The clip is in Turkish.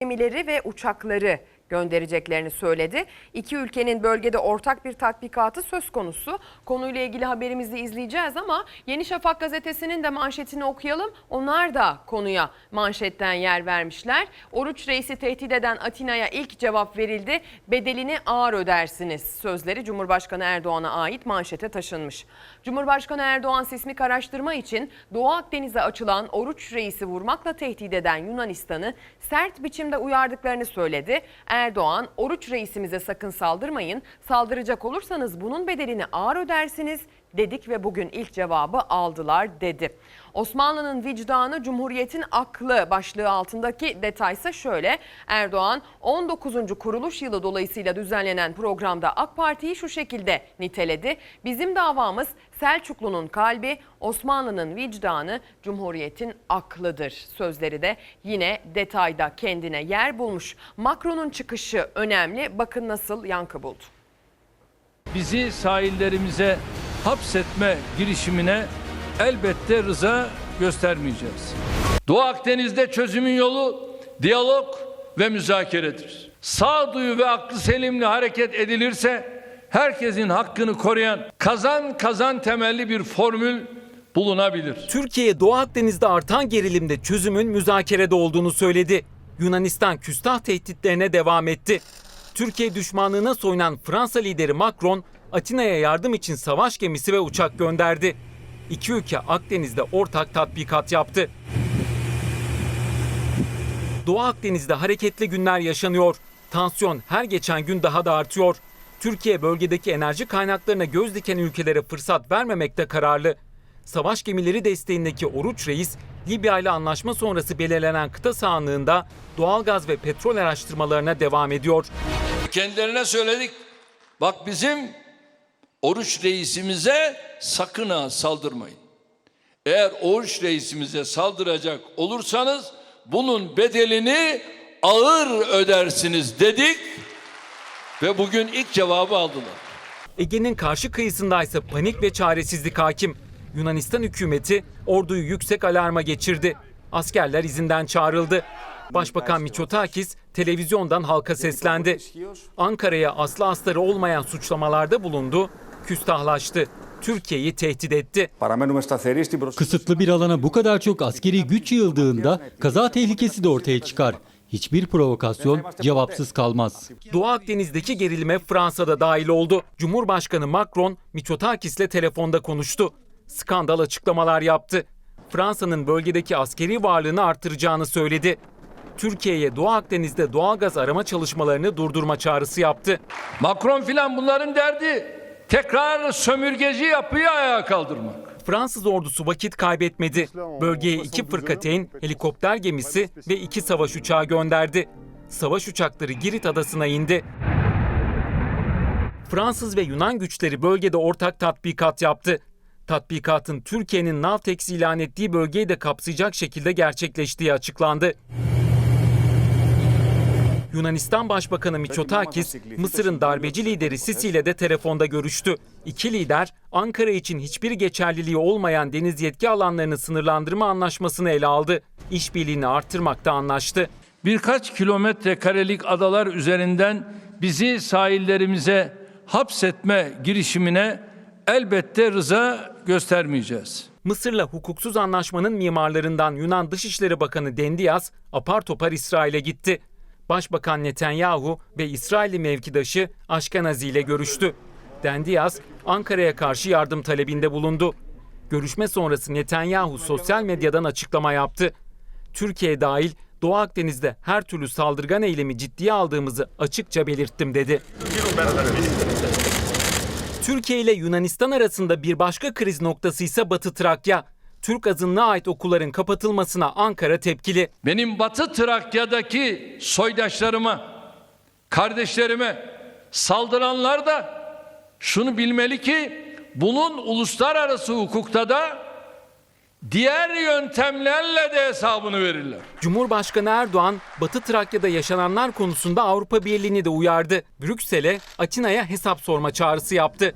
gemileri ve uçakları göndereceklerini söyledi. İki ülkenin bölgede ortak bir tatbikatı söz konusu. Konuyla ilgili haberimizi izleyeceğiz ama Yeni Şafak gazetesinin de manşetini okuyalım. Onlar da konuya manşetten yer vermişler. Oruç Reis'i tehdit eden Atina'ya ilk cevap verildi. Bedelini ağır ödersiniz sözleri Cumhurbaşkanı Erdoğan'a ait manşete taşınmış. Cumhurbaşkanı Erdoğan sismik araştırma için Doğu Akdeniz'e açılan Oruç Reis'i vurmakla tehdit eden Yunanistan'ı sert biçimde uyardıklarını söyledi. Erdoğan, Oruç Reisimize sakın saldırmayın, saldıracak olursanız bunun bedelini ağır ödersiniz dedik ve bugün ilk cevabı aldılar dedi. Osmanlı'nın vicdanı, Cumhuriyet'in aklı başlığı altındaki detaysa şöyle. Erdoğan 19. kuruluş yılı dolayısıyla düzenlenen programda AK Parti'yi şu şekilde niteledi. Bizim davamız Selçuklu'nun kalbi, Osmanlı'nın vicdanı, Cumhuriyet'in aklıdır. Sözleri de yine detayda kendine yer bulmuş. Macron'un çıkışı önemli. Bakın nasıl yankı buldu. bizi sahillerimize hapsetme girişimine elbette rıza göstermeyeceğiz. Doğu Akdeniz'de çözümün yolu diyalog ve müzakeredir. Sağduyu ve aklı selimle hareket edilirse herkesin hakkını koruyan kazan kazan temelli bir formül bulunabilir. Türkiye Doğu Akdeniz'de artan gerilimde çözümün müzakerede olduğunu söyledi. Yunanistan küstah tehditlerine devam etti. Türkiye düşmanlığına soyunan Fransa lideri Macron, Atina'ya yardım için savaş gemisi ve uçak gönderdi. İki ülke Akdeniz'de ortak tatbikat yaptı. Doğu Akdeniz'de hareketli günler yaşanıyor. Tansiyon her geçen gün daha da artıyor. Türkiye bölgedeki enerji kaynaklarına göz diken ülkelere fırsat vermemekte kararlı. Savaş gemileri desteğindeki Oruç Reis, Libya ile anlaşma sonrası belirlenen kıta sahanlığında doğalgaz ve petrol araştırmalarına devam ediyor. Kendilerine söyledik. Bak bizim oruç reisimize sakın ha saldırmayın. Eğer oruç reisimize saldıracak olursanız bunun bedelini ağır ödersiniz dedik ve bugün ilk cevabı aldılar. Ege'nin karşı kıyısındaysa panik ve çaresizlik hakim. Yunanistan hükümeti orduyu yüksek alarma geçirdi. Askerler izinden çağrıldı. Başbakan Mitsotakis televizyondan halka seslendi. Ankara'ya aslı astarı olmayan suçlamalarda bulundu, küstahlaştı. Türkiye'yi tehdit etti. Kısıtlı bir alana bu kadar çok askeri güç yığıldığında kaza tehlikesi de ortaya çıkar. Hiçbir provokasyon cevapsız kalmaz. Doğu Akdeniz'deki gerilime Fransa'da dahil oldu. Cumhurbaşkanı Macron Mitsotakis'le telefonda konuştu. Skandal açıklamalar yaptı. Fransa'nın bölgedeki askeri varlığını artıracağını söyledi. Türkiye'ye Doğu Akdeniz'de doğal gaz arama çalışmalarını durdurma çağrısı yaptı. Macron filan bunların derdi tekrar sömürgeci yapıyı ayağa kaldırmak. Fransız ordusu vakit kaybetmedi. Bölgeye iki fırkateyn, helikopter gemisi ve iki savaş uçağı gönderdi. Savaş uçakları Girit adasına indi. Fransız ve Yunan güçleri bölgede ortak tatbikat yaptı. Tatbikatın Türkiye'nin Navtex ilan ettiği bölgeyi de kapsayacak şekilde gerçekleştiği açıklandı. Yunanistan Başbakanı Mitsotakis, Mısır'ın darbeci lideri Sisi ile de telefonda görüştü. İki lider, Ankara için hiçbir geçerliliği olmayan deniz yetki alanlarını sınırlandırma anlaşmasını ele aldı. İşbirliğini artırmakta anlaştı. Birkaç kilometre karelik adalar üzerinden bizi sahillerimize hapsetme girişimine elbette rıza göstermeyeceğiz. Mısır'la hukuksuz anlaşmanın mimarlarından Yunan Dışişleri Bakanı Dendias apar topar İsrail'e gitti. Başbakan Netanyahu ve İsrailli mevkidaşı Aşkenazi ile görüştü. Dendias Ankara'ya karşı yardım talebinde bulundu. Görüşme sonrası Netanyahu sosyal medyadan açıklama yaptı. Türkiye dahil Doğu Akdeniz'de her türlü saldırgan eylemi ciddiye aldığımızı açıkça belirttim dedi. Türkiye ile Yunanistan arasında bir başka kriz noktası ise Batı Trakya. Türk azınlığa ait okulların kapatılmasına Ankara tepkili. Benim Batı Trakya'daki soydaşlarıma, kardeşlerime saldıranlar da şunu bilmeli ki bunun uluslararası hukukta da diğer yöntemlerle de hesabını verirler. Cumhurbaşkanı Erdoğan, Batı Trakya'da yaşananlar konusunda Avrupa Birliği'ni de uyardı. Brüksel'e, Atina'ya hesap sorma çağrısı yaptı.